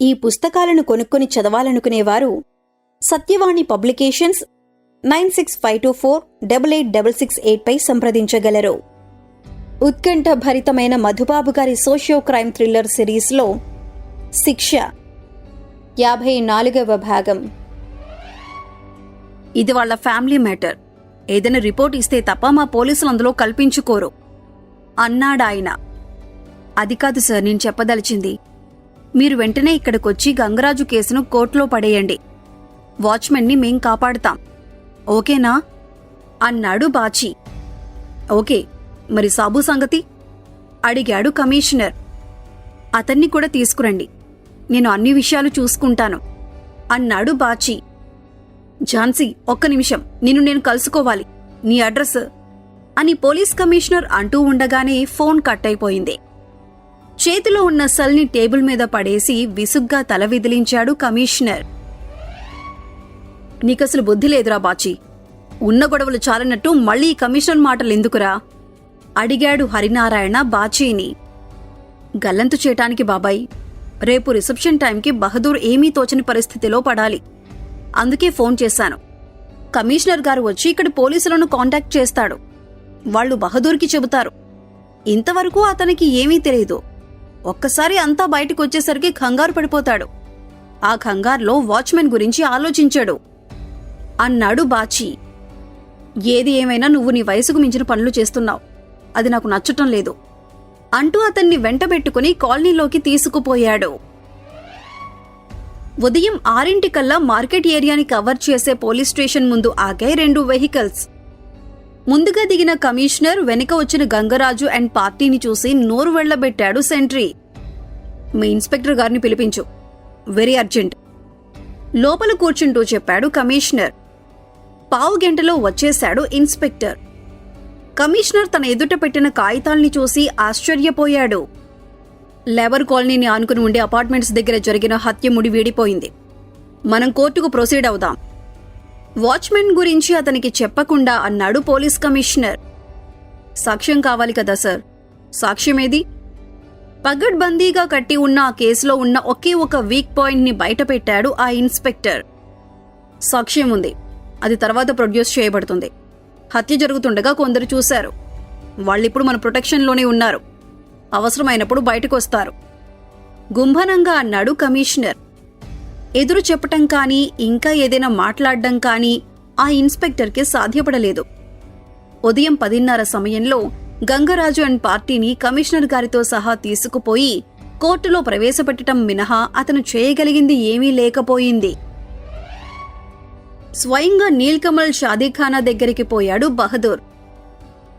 ఈ పుస్తకాలను కొనుక్కొని చదవాలనుకునేవారు Satyavani publications nine six five two four double eight double six eight పై సంప్రదించగలరు. ఉత్కంఠ భరితమైన మధుబాబు గారి సోషియో క్రైమ్ థ్రిల్లర్ సిరీస్లో శిక్ష. యాభై నాలుగవ భాగం. ఇది వాళ్ళ ఫ్యామిలీ మ్యాటర్. ఏదైనా రిపోర్ట్ ఇస్తే తప్ప మా పోలీసులు అందులో కల్పించుకోరు. అన్నాడాయన. అది కాదు సార్ నేను చెప్పదలిచింది. మీరు వెంటనే ఇక్కడికొచ్చి గంగరాజు కేసును కోర్టులో పడేయండి. వాచ్మెన్ని మేం కాపాడుతాం. ఓకేనా? అన్నాడు బాచి. ఓకే మరి సాబు సంగతి? అడిగాడు కమిషనర్. అతన్ని కూడా తీసుకురండి. నేను అన్ని విషయాలు చూసుకుంటాను అన్నాడు బాచి. ఝాన్సీ ఒక్క నిమిషం. నిన్ను నేను కలుసుకోవాలి. నీ అడ్రస్? అని పోలీస్ కమిషనర్ అంటూ ఉండగానే ఫోన్ కట్ అయిపోయింది. చేతిలో ఉన్న సల్ని టేబుల్ మీద పడేసి విసుగ్గా తల విదిలించాడు కమిషనర్. నీకసలు బుద్ధి లేదురా బాచి. ఉన్న గొడవలు చాలనట్టు మళ్ళీ కమిషనర్ మాటలు ఎందుకురా? అడిగాడు హరినారాయణ బాచీని. గల్లంతు చేయటానికి బాబాయ్ రేపు రిసెప్షన్ టైంకి బహదూర్ ఏమీ తోచని పరిస్థితిలో పడాలి. అందుకే ఫోన్ చేశాను. కమిషనర్ గారు వచ్చి ఇక్కడ పోలీసులను కాంటాక్ట్ చేస్తాడు. వాళ్ళు బహదూర్కి చెబుతారు. ఇంతవరకు అతనికి ఏమీ తెలియదు ఒక్కసారి అంతా బయటకు వచ్చేసరికి కంగారు పడిపోతాడు. ఆ కంగారులో వాచ్మెన్ గురించి ఆలోచించాడు. అన్నాడు బాచి ఏది ఏమైనా నువ్వు నీ వయసుకు మించిన పనులు చేస్తున్నావు. అది నాకు నచ్చటం లేదు. అంటూ అతన్ని వెంటబెట్టుకుని కాలనీలోకి తీసుకుపోయాడు. ఉదయం ఆరింటికల్లా మార్కెట్ ఏరియాని కవర్ చేసే పోలీస్ స్టేషన్ ముందు ఆగాయి రెండు వెహికల్స్. ముందుగా దిగిన కమిషనర్ వెనుక వచ్చిన గంగరాజు అండ్ పార్టీని చూసి నోరు వెళ్ళబెట్టాడు సెంట్రీ. మీ ఇన్స్పెక్టర్ గారిని పిలిపించు. Very urgent. లోపల కూర్చుంటూ చెప్పాడు కమిషనర్. పావు గంటలో వచ్చేశాడు ఇన్స్పెక్టర్. కమిషనర్ తన ఎదుట పెట్టిన కాగితాల్ని చూసి ఆశ్చర్యపోయాడు. లేబర్ కాలనీని ఆనుకుని ఉండే అపార్ట్మెంట్స్ దగ్గర జరిగిన హత్య ముడి వీడిపోయింది. మనం కోర్టుకు ప్రొసీడ్ అవుదాం. వాచ్మెన్ గురించి అతనికి చెప్పకుండా అన్నాడు పోలీస్ కమిషనర్. సాక్ష్యం కావాలి కదా సార్? సాక్ష్యమేది పగడ్బందీగా కట్టి ఉన్న ఆ కేసులో ఉన్న ఒకే ఒక వీక్ పాయింట్ని బయటపెట్టాడు ఆ ఇన్స్పెక్టర్. సాక్ష్యం ఉంది. అది తర్వాత ప్రొడ్యూస్ చేయబడుతుంది. హత్య జరుగుతుండగా కొందరు చూశారు. వాళ్ళిప్పుడు మన ప్రొటెక్షన్లోనే ఉన్నారు. అవసరమైనప్పుడు బయటకు వస్తారు గుంభనంగా అన్నాడు కమిషనర్. ఎదురు చెప్పటం కానీ ఇంకా ఏదైనా మాట్లాడడం కానీ ఆ ఇన్స్పెక్టర్కి సాధ్యపడలేదు. ఉదయం పదిన్నర సమయంలో గంగరాజు అండ్ పార్టీని కమిషనర్ గారితో సహా తీసుకుపోయి కోర్టులో ప్రవేశపెట్టడం మినహా అతను చేయగలిగింది ఏమీ లేకపోయింది. స్వయంగా నీల్కమల్ షాదీఖానా దగ్గరికి పోయాడు బహదూర్.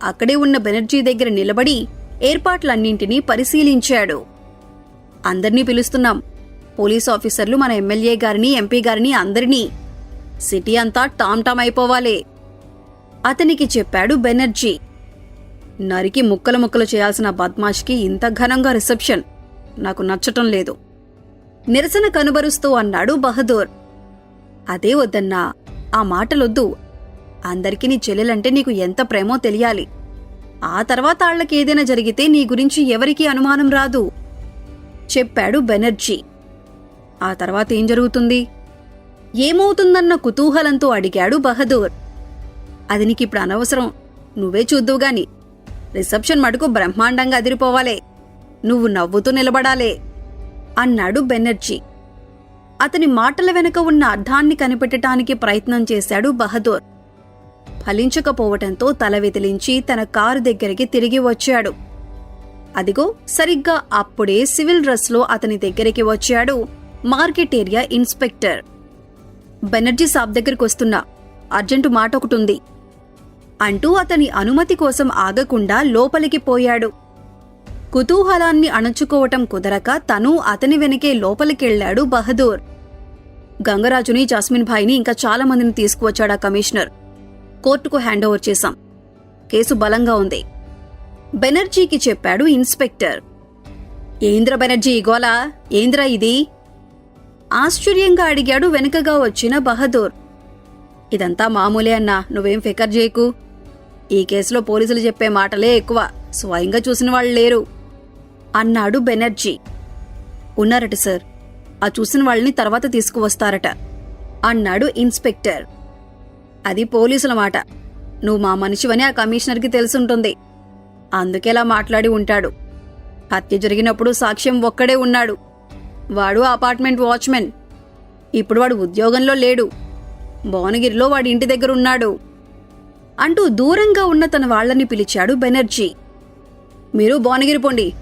అక్కడే ఉన్న బెనర్జీ దగ్గర నిలబడి ఏర్పాట్లన్నింటినీ పరిశీలించాడు. అందర్నీ పిలుస్తున్నాం. పోలీస్ ఆఫీసర్లు మన ఎమ్మెల్యే గారిని ఎంపీ గారిని అందరినీ. సిటీ అంతా టామ్ టామ్ అయిపోవాలి. అతనికి చెప్పాడు బెనర్జీ. నరికి ముక్కలు ముక్కలు చేయాల్సిన బద్మాష్కి ఇంత ఘనంగా రిసెప్షన్. నాకు నచ్చటం లేదు. నిరసన కనుబరుస్తూ అన్నాడు బహదూర్. అదే వద్దన్నా ఆ మాటలొద్దు. అందరికీ నీ చెల్లెలంటే నీకు ఎంత ప్రేమో తెలియాలి. ఆ తర్వాత ఆళ్ళకి ఏదైనా జరిగితే నీ గురించి ఎవరికీ అనుమానం రాదు. చెప్పాడు బెనర్జీ. ఆ తర్వాత ఏం జరుగుతుంది? ఏమవుతుందన్న కుతూహలంతో అడిగాడు బహదూర్. అది నీకిప్పుడు అనవసరం. నువ్వే చూద్దువుగాని రిసెప్షన్ మటుకు బ్రహ్మాండంగా అదిరిపోవాలే. నువ్వు నవ్వుతూ నిలబడాలే అన్నాడు బెనర్జీ. అతని మాటల వెనుక ఉన్న అర్థాన్ని కనిపెట్టడానికి ప్రయత్నం చేశాడు బహదూర్. ఫలించకపోవటంతో తల వెదిలించి తన కారు దగ్గరికి తిరిగి వచ్చాడు. అదిగో సరిగ్గా అప్పుడే సివిల్ డ్రెస్లో అతని దగ్గరికి వచ్చాడు. Market area inspector. బెనర్జీ సాబ్ దగ్గరికి వస్తున్నా అర్జెంటు మాట ఒకటుంది అంటూ అతని అనుమతి కోసం ఆగకుండా లోపలికి పోయాడు. కుతూహలాన్ని అణుచుకోవటం కుదరక తను అతని వెనకే లోపలికెళ్ళాడు బహదూర్. గంగరాజుని జాస్మిన్ భాయ్ని ఇంకా చాలా మందిని తీసుకువచ్చాడా కమిషనర్. కోర్టుకు హ్యాండ్ ఓవర్ చేశాం. కేసు బలంగా ఉంది. బెనర్జీకి చెప్పాడు ఇన్స్పెక్టర్. ఏంద్ర బెనర్జీ గోలా ఏంద్ర ఇది? ఆశ్చర్యంగా అడిగాడు వెనుకగా వచ్చిన బహదూర్. ఇదంతా మామూలే అన్నా నువ్వేం ఫికర్ చేయకు. ఈ కేసులో పోలీసులు చెప్పే మాటలే ఎక్కువ స్వయంగా చూసిన వాళ్ళు లేరు అన్నాడు బెనర్జీ. ఉన్నారట సార్ ఆ చూసిన వాళ్ళని తర్వాత తీసుకువస్తారట అన్నాడు ఇన్స్పెక్టర్. అది పోలీసుల మాట నువ్వు మా మనిషివని ఆ కమిషనర్కి తెలుసుంటుంది. అందుకేలా మాట్లాడి ఉంటాడు. హత్య జరిగినప్పుడు సాక్ష్యం ఒక్కడే ఉన్నాడు. వాడు అపార్ట్మెంట్ వాచ్మెన్. ఇప్పుడు వాడు ఉద్యోగంలో లేడు. భువనగిరిలో వాడి ఇంటి దగ్గర ఉన్నాడు. అంటూ దూరంగా ఉన్న తన వాళ్ళని పిలిచాడు బెనర్జీ. మీరు భువనగిరి పొండి.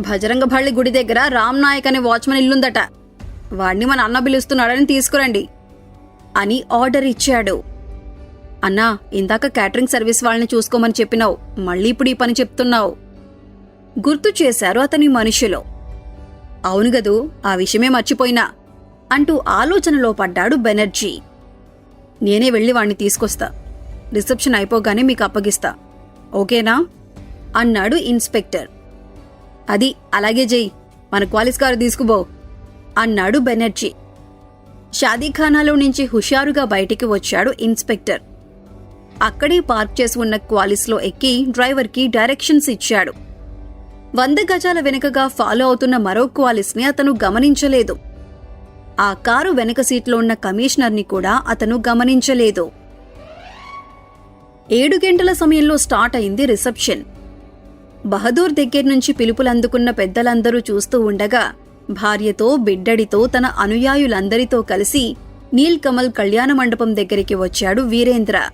భజరంగభళ్ళి గుడి దగ్గర రామ్ నాయక్ అనే వాచ్మెన్ ఇల్లుందట. వాడిని మన అన్న పిలుస్తున్నాడని తీసుకురండి. అని ఆర్డర్ ఇచ్చాడు. అన్నా ఇందాక క్యాటరింగ్ సర్వీస్ వాళ్ళని చూసుకోమని చెప్పినావు. మళ్ళీ ఇప్పుడు ఈ పని చెప్తున్నావు. గుర్తు చేశారు అతని మనుషులు. అవును గదు ఆ విషయమే మర్చిపోయినా అంటూ ఆలోచనలో పడ్డాడు బెనర్జీ. నేనే వెళ్ళి వాణ్ణి తీసుకొస్తా. రిసెప్షన్ అయిపోగానే మీకు అప్పగిస్తా. ఓకేనా? అన్నాడు ఇన్స్పెక్టర్. అది అలాగే జై మన క్వాలిస్ కారు తీసుకుబో అన్నాడు బెనర్జీ. షాదీఖానాలో నుంచి హుషారుగా బయటికి వచ్చాడు ఇన్స్పెక్టర్. అక్కడే పార్క్ చేసి ఉన్న క్వాలిస్లో ఎక్కి డ్రైవర్కి డైరెక్షన్స్ ఇచ్చాడు. వంద గజాల వెనుకగా ఫాలో అవుతున్న మరో క్వాలిస్ని అతను గమనించలేదు. ఆ కారు వెనక సీట్లో ఉన్న కమిషనర్ని కూడా అతను గమనించలేదు. ఏడు గంటల సమయంలో స్టార్ట్ అయింది రిసెప్షన్. బహదూర్ దగ్గర నుంచి పిలుపులందుకున్న పెద్దలందరూ చూస్తూ ఉండగా భార్యతో బిడ్డడితో తన అనుయాయులందరితో కలిసి నీల్కమల్ కళ్యాణ మండపం దగ్గరికి వచ్చాడు వీరేంద్ర.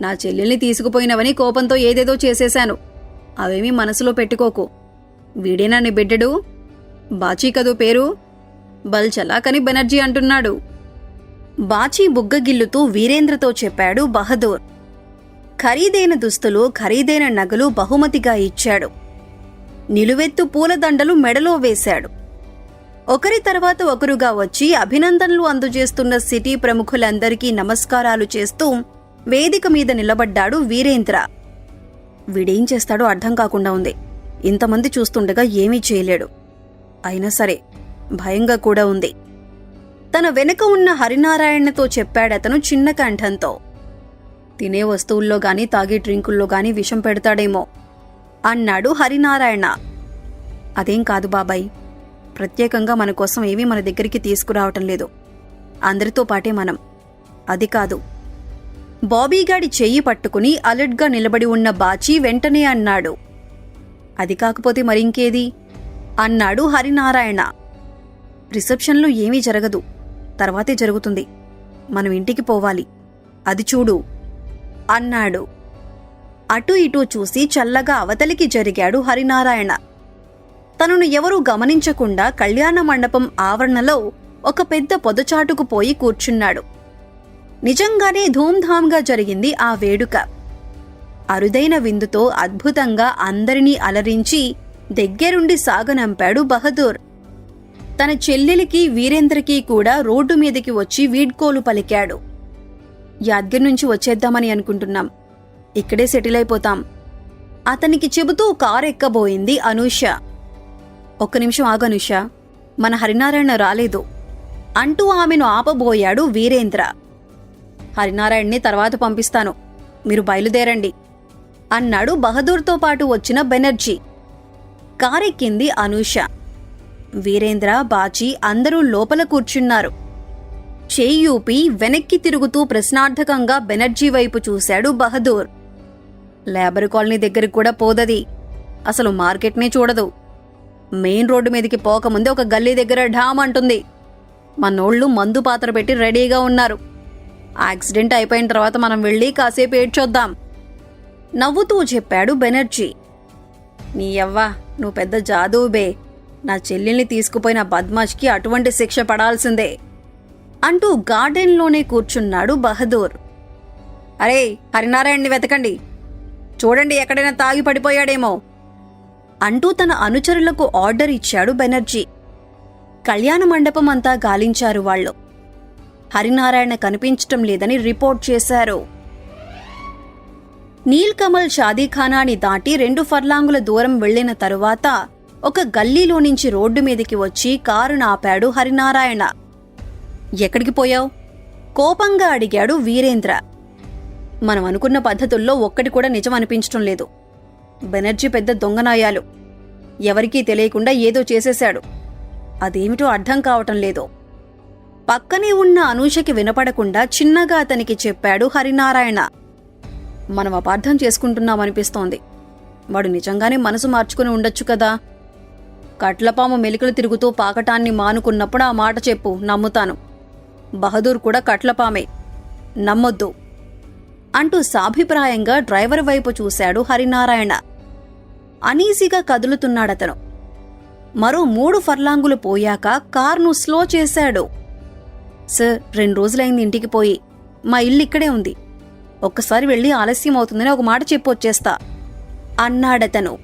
నా చెల్లెల్ని తీసుకుపోయినవని కోపంతో ఏదేదో చేసేశాను. అవేమీ మనసులో పెట్టుకోకు. వీడేనా నీ బిడ్డడు. బాచీ కదో పేరు. బల్ చలాకని బెనర్జీ అంటున్నాడు. బాచీ బుగ్గగిల్లుతూ వీరేంద్రతో చెప్పాడు బహదూర్. ఖరీదైన దుస్తులు ఖరీదైన నగలు బహుమతిగా ఇచ్చాడు. నిలువెత్తు పూలదండలు మెడలో వేశాడు. ఒకరి తర్వాత ఒకరుగా వచ్చి అభినందనలు అందజేస్తున్న సిటీ ప్రముఖులందరికీ నమస్కారాలు చేస్తూ వేదిక మీద నిలబడ్డాడు వీరేంద్ర. వీడేం చేస్తాడో అర్థం కాకుండా ఉంది. ఇంతమంది చూస్తుండగా ఏమీ చేయలేడు. అయినా సరే భయంగా కూడా ఉంది. తన వెనుక ఉన్న హరినారాయణతో చెప్పాడతను చిన్న కంఠంతో. తినే వస్తువుల్లో గాని తాగే డ్రింకుల్లో గాని విషం పెడతాడేమో అన్నాడు హరినారాయణ. అదేం కాదు బాబాయ్ ప్రత్యేకంగా మన కోసం ఏమీ మన దగ్గరికి తీసుకురావటం లేదు. అందరితో పాటే మనం. అది కాదు బాబీగాడి చెయ్యి పట్టుకుని అలర్ట్గా నిలబడి ఉన్న బాచీ వెంటనే అన్నాడు. అది కాకపోతే మరింకేది? అన్నాడు హరినారాయణ. రిసెప్షన్లో ఏమీ జరగదు. తర్వాతే జరుగుతుంది. మనం ఇంటికి పోవాలి. అది చూడు. అన్నాడు. అటు ఇటు చూసి చల్లగా అవతలికి జరిగాడు హరినారాయణ. తనను ఎవరూ గమనించకుండా కళ్యాణ మండపం ఆవరణలో ఒక పెద్ద పొదచాటుకు పోయి కూర్చున్నాడు. నిజంగానే ధూమ్ధామ్గా జరిగింది ఆ వేడుక. అరుదైన విందుతో అద్భుతంగా అందరినీ అలరించి దగ్గరుండి సాగనంపాడు బహదూర్. తన చెల్లెలికి వీరేంద్రకి కూడా రోడ్డు మీదకి వచ్చి వీడ్కోలు పలికాడు. యాద్గిరి నుంచి వచ్చేద్దామని అనుకుంటున్నాం. ఇక్కడే సెటిల్ అయిపోతాం. అతనికి చెబుతూ కారు ఎక్కబోయింది అనూష. ఒక్క నిమిషం ఆగు అనూష. మన హరినారాయణ రాలేదు. అంటూ ఆమెను ఆపబోయాడు వీరేంద్ర. హరినారాయణ్ణి తర్వాత పంపిస్తాను. మీరు బయలుదేరండి. అన్నాడు బహదూర్తో పాటు వచ్చిన బెనర్జీ. కారెక్కింది అనూష. వీరేంద్ర బాచి అందరూ లోపల కూర్చున్నారు. చేయూపి వెనక్కి తిరుగుతూ ప్రశ్నార్థకంగా బెనర్జీ వైపు చూశాడు బహదూర్. లేబర్ కాలనీ దగ్గరికి కూడా పోదది. అసలు మార్కెట్నే చూడదు. మెయిన్ రోడ్డు మీదకి పోకముందే ఒక గల్లీ దగ్గర ఢామ్ అంటుంది. మనోళ్ళు మందు పాత్ర పెట్టి రెడీగా ఉన్నారు. యాక్సిడెంట్ అయిపోయిన తర్వాత మనం వెళ్ళి కాసేపు ఏడ్చొద్దాం. నవ్వుతూ చెప్పాడు బెనర్జీ. నీ యవ్వా నువ్వు పెద్ద జాదూబే. నా చెల్లెల్ని తీసుకుపోయిన బద్మాష్కి అటువంటి శిక్ష పడాల్సిందే అంటూ గార్డెన్లోనే కూర్చున్నాడు బహదూర్. అరే హరినారాయణ్ని వెతకండి. చూడండి ఎక్కడైనా తాగి పడిపోయాడేమో అంటూ తన అనుచరులకు ఆర్డర్ ఇచ్చాడు బెనర్జీ. కళ్యాణ మండపం అంతా గాలించారు వాళ్ళు. హరినారాయణ కనిపించటం లేదని రిపోర్ట్ చేశారు. నీల్కమల్ షాదీఖానాని దాటి రెండు ఫర్లాంగుల దూరం వెళ్ళిన తరువాత ఒక గల్లీలో నుంచి రోడ్డు మీదకి వచ్చి కారును ఆపాడు హరినారాయణ. ఎక్కడికి పోయావు? కోపంగా అడిగాడు వీరేంద్ర. మనం అనుకున్న పద్ధతుల్లో ఒక్కటి కూడా నిజం అనిపించటం లేదు. బెనర్జీ పెద్ద దొంగనాయాలు. ఎవరికీ తెలియకుండా ఏదో చేసేశాడు. అదేమిటో అర్థం కావటం లేదు. పక్కనే ఉన్న అనూషకి వినపడకుండా చిన్నగా అతనికి చెప్పాడు హరినారాయణ. మనం అపార్థం చేసుకుంటున్నామనిపిస్తోంది. వాడు నిజంగానే మనసు మార్చుకుని ఉండొచ్చు కదా? కట్లపాము మెలికలు తిరుగుతూ పాకటాన్ని మానుకున్నప్పుడు ఆ మాట చెప్పు నమ్ముతాను. బహదూర్ కూడా కట్లపామే. నమ్మొద్దు. అంటూ సాభిప్రాయంగా డ్రైవర్ వైపు చూశాడు హరినారాయణ. అనీజీగా కదులుతున్నాడతను. మరో మూడు ఫర్లాంగులు పోయాక కార్ను స్లో చేశాడు. సార్ రెండు రోజులైంది ఇంటికి పోయి. మా ఇల్లు ఇక్కడే ఉంది. ఒక్కసారి వెళ్ళి ఆలస్యం అవుతుందని ఒక మాట చెప్పొచ్చేస్తా అన్నాడతను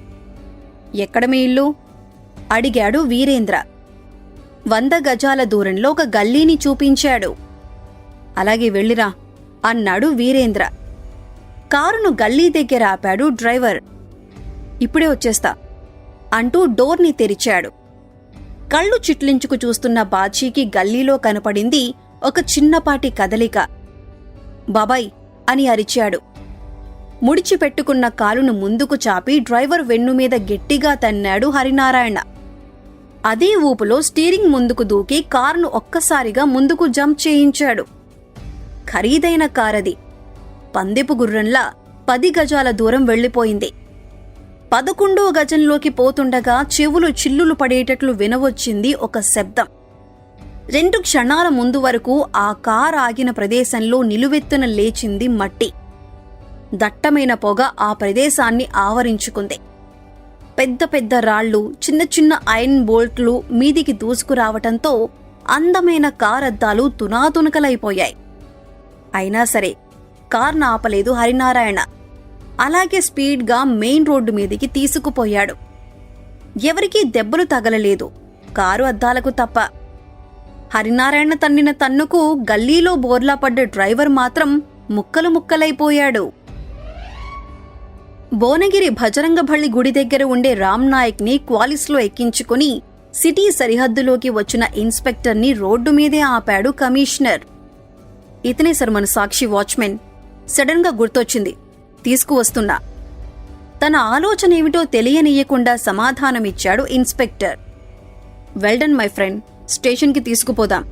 ఎక్కడ మీ ఇల్లు? అడిగాడు వీరేంద్ర. వంద గజాల దూరంలో ఒక గల్లీని చూపించాడు. అలాగే వెళ్ళిరా అన్నాడు వీరేంద్ర. కారును గల్లీ దగ్గర ఆపాడు డ్రైవర్. ఇప్పుడే వచ్చేస్తా అంటూ డోర్ని తెరిచాడు. కళ్ళు చిట్లించుకు చూస్తున్న బాచీకి గల్లీలో కనపడింది ఒక చిన్నపాటి కదలిక. బాబాయ్ అని అరిచాడు. ముడిచిపెట్టుకున్న కాలును ముందుకు చాపి డ్రైవర్ వెన్ను మీద గట్టిగా తన్నాడు హరినారాయణ. అదే ఊపులో స్టీరింగ్ ముందుకు దూకి కారును ఒక్కసారిగా ముందుకు జంప్ చేయించాడు. ఖరీదైన కారది. పందెపు గుర్రంలా పది గజాల దూరం వెళ్ళిపోయింది. పదకొండో గజంలోకి పోతుండగా చెవులు చిల్లులు పడేటట్లు వినవచ్చింది ఒక శబ్దం. రెండు క్షణాల ముందు వరకు ఆ కార్ ఆగిన ప్రదేశంలో నిలువెత్తున లేచింది మట్టి. దట్టమైన పొగ ఆ ప్రదేశాన్ని ఆవరించుకుంది. పెద్ద పెద్ద రాళ్ళు చిన్న చిన్న ఐరన్ బోల్ట్లు మీదికి దూసుకురావటంతో అందమైన కారద్దాలు తునాతునకలైపోయాయి. అయినా సరే కార్ను ఆపలేదు హరినారాయణ. అలాగే స్పీడ్గా మెయిన్ రోడ్డు మీదికి తీసుకుపోయాడు. ఎవరికీ దెబ్బలు తగలలేదు. కారు అద్దాలకు తప్ప. హరినారాయణ తన్నిన తన్నుకు గల్లీలో బోర్లా పడ్డ డ్రైవర్ మాత్రం ముక్కలు ముక్కలైపోయాడు. భువనగిరి భజరంగభళ్ళి గుడి దగ్గర ఉండే రామ్ నాయక్ని క్వాలిస్లో ఎక్కించుకుని సిటీ సరిహద్దులోకి వచ్చిన ఇన్స్పెక్టర్ని రోడ్డు మీదే ఆపాడు కమిషనర్. ఇతనే సార్ మన సాక్షి వాచ్మెన్. సడన్గా గుర్తొచ్చింది. తీసుకువస్తున్నా. తన ఆలోచన ఏమిటో తెలియనీయకుండా సమాధానమిచ్చాడు inspector. Well done my friend స్టేషన్కి తీసుకుపోదాం.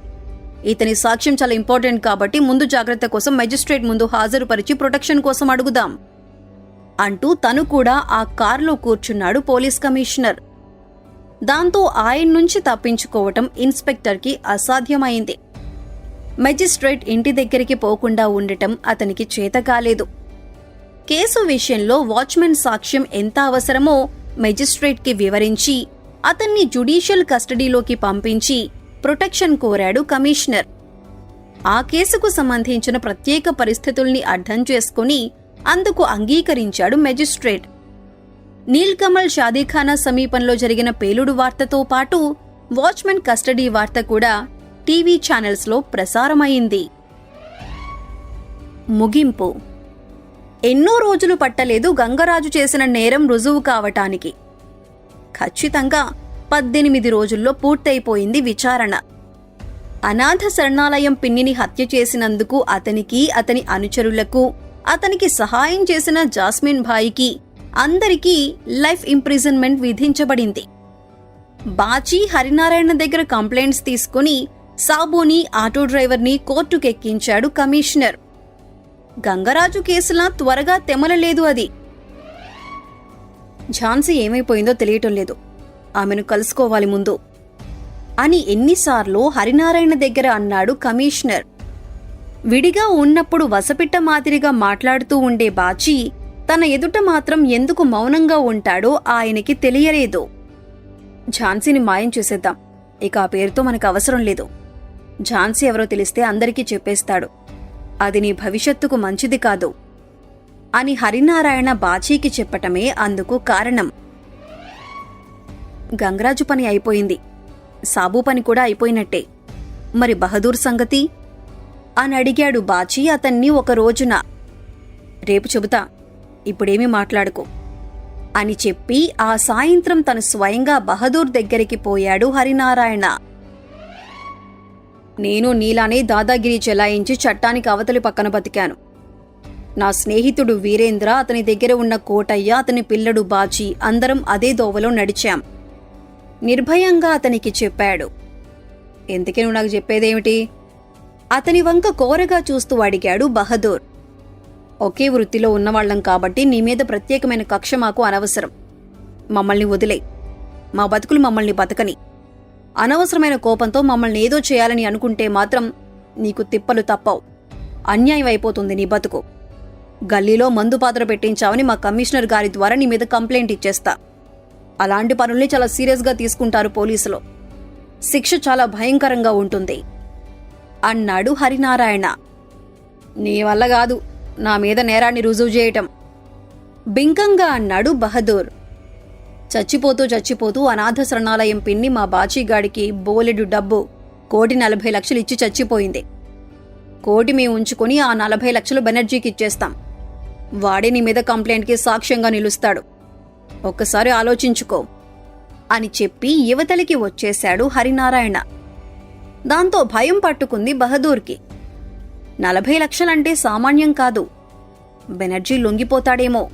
ఇతని సాక్ష్యం చాలా ఇంపార్టెంట్ కాబట్టి ముందు జాగ్రత్త కోసం మెజిస్ట్రేట్ ముందు హాజరుపరిచి ప్రొటెక్షన్ కోసం అడుగుదాం. అంటూ తను కూడా ఆ కారులో కూర్చున్నాడు పోలీస్ కమిషనర్. దాంతో ఆయన నుంచి తప్పించుకోవటం ఇన్స్పెక్టర్కి అసాధ్యమైంది. మెజిస్ట్రేట్ ఇంటి దగ్గరికి పోకుండా ఉండటం అతనికి చేత కాలేదు కేసు విషయంలో వాచ్మెన్ సాక్ష్యం ఎంత అవసరమో మెజిస్ట్రేట్కి వివరించి అతన్ని జుడీషియల్ కస్టడీలోకి పంపించి ప్రొటెక్షన్ కోరాడు కమిషనర్. ఆ కేసుకు సంబంధించిన ప్రత్యేక పరిస్థితుల్ని అర్థం చేసుకుని అందుకు అంగీకరించాడు మెజిస్ట్రేట్. నీల్కమల్ షాదీఖానా సమీపంలో జరిగిన పేలుడు వార్తతో పాటు వాచ్మెన్ కస్టడీ వార్త కూడా టీవీ ఛానల్స్లో ప్రసారమైంది. ముగింపు. ఎన్నో రోజులు పట్టలేదు గంగరాజు చేసిన నేరం రుజువు కావటానికి. ఖచ్చితంగా పద్దెనిమిది రోజుల్లో పూర్తయిపోయింది విచారణ. అనాథ శరణాలయం పిన్నిని హత్య చేసినందుకు అతనికి అతని అనుచరులకు అతనికి సహాయం చేసిన జాస్మిన్ భాయికి అందరికీ లైఫ్ ఇంప్రిజన్మెంట్ విధించబడింది. బాచీ హరినారాయణ దగ్గర కంప్లైంట్స్ తీసుకుని సాబోని ఆటో డ్రైవర్ని కోర్టుకెక్కించాడు కమిషనర్. గంగరాజు కేసులా త్వరగా తెమలలేదు అది. ఝాన్సీ ఏమైపోయిందో తెలియటం లేదు. ఆమెను కలుసుకోవాలి ముందు. అని ఎన్నిసార్లు హరినారాయణ దగ్గర అన్నాడు కమిషనర్. విడిగా ఉన్నప్పుడు వసపిట్ట మాదిరిగా మాట్లాడుతూ ఉండే బాచి తన ఎదుట మాత్రం ఎందుకు మౌనంగా ఉంటాడో ఆయనకి తెలియలేదు. ఝాన్సీని మాయం చేసేద్దాం. ఇక ఆ పేరుతో మనకు అవసరం లేదు. ఝాన్సీ ఎవరో తెలిస్తే అందరికీ చెప్పేస్తాడు. అది నీ భవిష్యత్తుకు మంచిది కాదు. అని హరినారాయణ బాచీకి చెప్పటమే అందుకు కారణం. గంగరాజు పని అయిపోయింది. సాబు పని కూడా అయిపోయినట్టే. మరి బహదూర్ సంగతి? అని అడిగాడు బాచీ అతన్ని ఒక రోజున. రేపు చెబుతా ఇప్పుడేమీ మాట్లాడుకో. అని చెప్పి ఆ సాయంత్రం తను స్వయంగా బహదూర్ దగ్గరికి పోయాడు హరినారాయణ. నేను నీలానే దాదాగిరి చెలాయించి చట్టానికి అవతలి పక్కన బతికాను. నా స్నేహితుడు వీరేంద్ర అతని దగ్గర ఉన్న కోటయ్య అతని పిల్లడు బాచి అందరం అదే దోవలో నడిచాం. నిర్భయంగా అతనికి చెప్పాడు ఎందుకే నువ్వు నాకు చెప్పేదేమిటి? అతని వంక కోరగా చూస్తూ అడిగాడు బహదూర్ ఒకే వృత్తిలో ఉన్నవాళ్ళం కాబట్టి నీ మీద ప్రత్యేకమైన కక్ష మాకు అనవసరం. మమ్మల్ని వదిలే. మా బతుకులు మమ్మల్ని బతకని. అనవసరమైన కోపంతో మమ్మల్ని ఏదో చేయాలని అనుకుంటే మాత్రం నీకు తిప్పలు తప్పవు. అన్యాయం అయిపోతుంది నీ బతుకు. గల్లీలో మందు పాత్ర పెట్టించావని మా కమిషనర్ గారి ద్వారా నీ మీద కంప్లైంట్ ఇచ్చేస్తా. అలాంటి పనుల్ని చాలా సీరియస్గా తీసుకుంటారు పోలీసులు. శిక్ష చాలా భయంకరంగా ఉంటుంది. అన్నాడు హరినారాయణ. నీ వల్ల కాదు. నా మీద నేరాన్ని రుజువు చేయటం. బింకంగా అన్నాడు బహదూర్. చచ్చిపోతూ చచ్చిపోతూ అనాథ శరణాలయం పిన్ని మా బాచీగాడికి బోలెడు డబ్బు కోటి నలభై లక్షలు ఇచ్చి చచ్చిపోయింది. కోటి మేము ఉంచుకొని ఆ నలభై లక్షలు బెనర్జీకి ఇచ్చేస్తాం. వాడే నీ మీద కంప్లైంట్కి సాక్ష్యంగా నిలుస్తాడు. ఒక్కసారి ఆలోచించుకో. అని చెప్పి యువతలికి వచ్చేశాడు హరినారాయణ. దాంతో భయం పట్టుకుంది బహదూర్కి. నలభై లక్షలంటే సామాన్యం కాదు. బెనర్జీ లొంగిపోతాడేమో.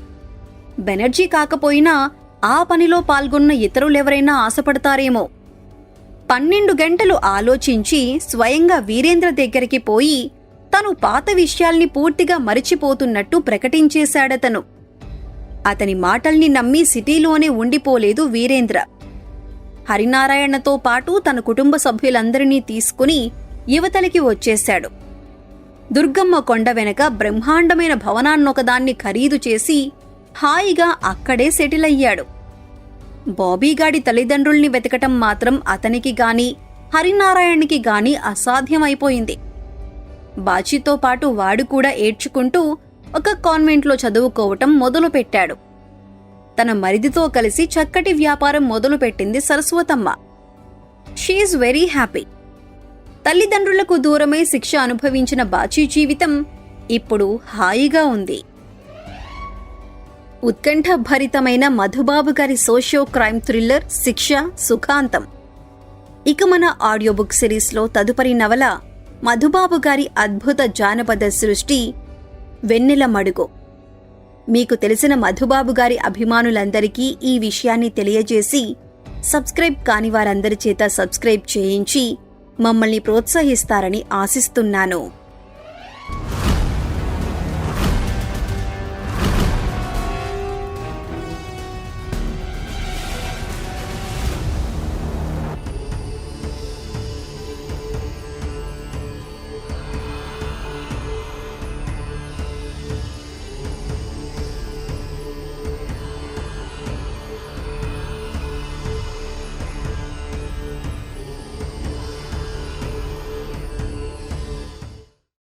బెనర్జీ కాకపోయినా ఆ పనిలో పాల్గొన్న ఇతరులెవరైనా ఆశపడతారేమో. పన్నెండు గంటలు ఆలోచించి స్వయంగా వీరేంద్ర దగ్గరికి పోయి తను పాత విషయాల్ని పూర్తిగా మరిచిపోతున్నట్టు ప్రకటించేశాడతను. అతని మాటల్ని నమ్మి సిటీలోనే ఉండిపోలేదు వీరేంద్ర. హరినారాయణతో పాటు తన కుటుంబ సభ్యులందరినీ తీసుకుని యువతలకి వచ్చేశాడు. దుర్గమ్మ కొండ వెనక బ్రహ్మాండమైన భవనాన్నొకదాన్ని ఖరీదు చేసి హాయిగా అక్కడే సెటిల్ అయ్యాడు బాబీగాడి తల్లిదండ్రుల్ని వెతకటం మాత్రం అతనికి గాని హరినారాయణ్కి గాని అసాధ్యమైపోయింది. బాచీతో పాటు వాడు కూడా ఏడ్చుకుంటూ ఒక కాన్వెంట్లో చదువుకోవటం మొదలుపెట్టాడు. తన మరిదితో కలిసి చక్కటి వ్యాపారం మొదలుపెట్టింది సరస్వతమ్మ. షీఈ్ వెరీ హ్యాపీ తల్లిదండ్రులకు దూరమై శిక్ష అనుభవించిన బాచీ జీవితం ఇప్పుడు హాయిగా ఉంది. ఉత్కంఠభరితమైన మధుబాబు గారి సోషియో క్రైమ్ థ్రిల్లర్ శిక్ష సుఖాంతం. ఇక మన ఆడియో బుక్ సిరీస్లో తదుపరి నవల మధుబాబు గారి అద్భుత జానపద సృష్టి వెన్నెల మడుగు. మీకు తెలిసిన మధుబాబు గారి అభిమానులందరికీ ఈ విషయాన్ని తెలియజేసి సబ్స్క్రైబ్ కాని వారందరి చేత సబ్స్క్రైబ్ చేయించి మమ్మల్ని ప్రోత్సహిస్తారని ఆశిస్తున్నాను.